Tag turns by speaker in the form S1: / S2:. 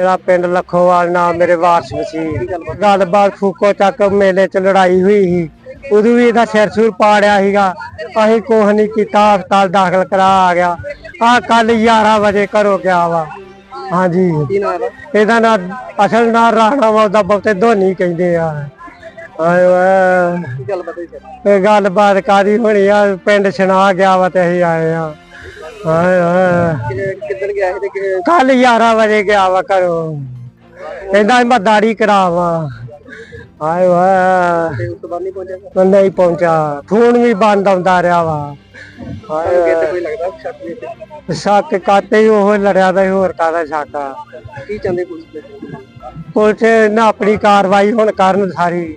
S1: ਮੇਰਾ ਪਿੰਡ ਲਖੋਵਾਲ ਨਾਮ ਮੇਰੇ ਵਾਰਸ ਸੀ ਗੱਲਬਾਤ ਫੂਕੋ ਚੱਕ ਮੇਲੇ 'ਚ ਲੜਾਈ ਹੋਈ ਸੀ। ਉਦੋਂ ਵੀ ਇਹਦਾ ਸਿਰ ਸੂਰ ਪਾੜਿਆ ਸੀਗਾ। ਅਸੀਂ ਕੁਛ ਨਹੀਂ ਕੀਤਾ ਹਸਪਤਾਲ ਦਾਖਲ ਕਰਾ ਆ ਗਿਆ। ਆ ਕੱਲ 11 ਵਜੇ ਘਰੋਂ ਗਿਆ ਵਾ। ਹਾਂਜੀ। ਇਹਦਾ? ਨਾਂ ਅਸਲ ਨਾਂ ਰਾਣਾ ਵਾ ਉਹਦਾ ਬਹੁਤੇ ਧੋਨੀ ਕਹਿੰਦੇ ਆ। ਆਏ ਵਾ ਇਹ ਗੱਲਬਾਤ ਕਾਦੀ ਹੋਣੀ ਆ? ਪਿੰਡ ਸੁਣਾ ਗਿਆ ਵਾ ਤੇ ਅਸੀਂ ਆਏ ਆ। ਆਏ ਵਾ
S2: ਕਿੱਦਣ ਗਿਆ ਸੀ ਤੇ ਕਿ-
S1: ਕੱਲ 11 ਵਜੇ ਗਿਆ ਵਾ ਘਰੋਂ। ਕਹਿੰਦਾ ਮੈਂ ਦਾੜੀ ਕਰਾਵਾ। ਆਏ ਵਾ
S2: ਤੇ ਉਸ ਤੋਂ ਬਾਅਦ ਨਹੀਂ ਪਹੁੰਚਿਆ
S1: ਪਹੁੰਚਾ ਫੋਨ ਵੀ ਬੰਦ ਆਉਂਦਾ ਰਿਹਾ ਵਾ।
S2: ਤੁਹਾਨੂੰ ਕਿਤੇ ਕੋਈ ਲੱਗਦਾ ਸ਼ੱਕ ਵੀ?
S1: ਸ਼ੱਕ ਕਾਤੇ ਹੀ ਉਹ ਲੜਿਆ ਦਾ ਸੀ, ਹੋਰ ਕਾਦਾ ਸ਼ੱਕ ਆ?
S2: ਕੀ ਚਾਹੁੰਦੇ ਪੁਲਿਸ ਦੇ?
S1: ਪੁਲਿਸ ਨਾ ਆਪਣੀ ਕਾਰਵਾਈ ਹੁਣ ਕਰਨ ਸਾਰੀ।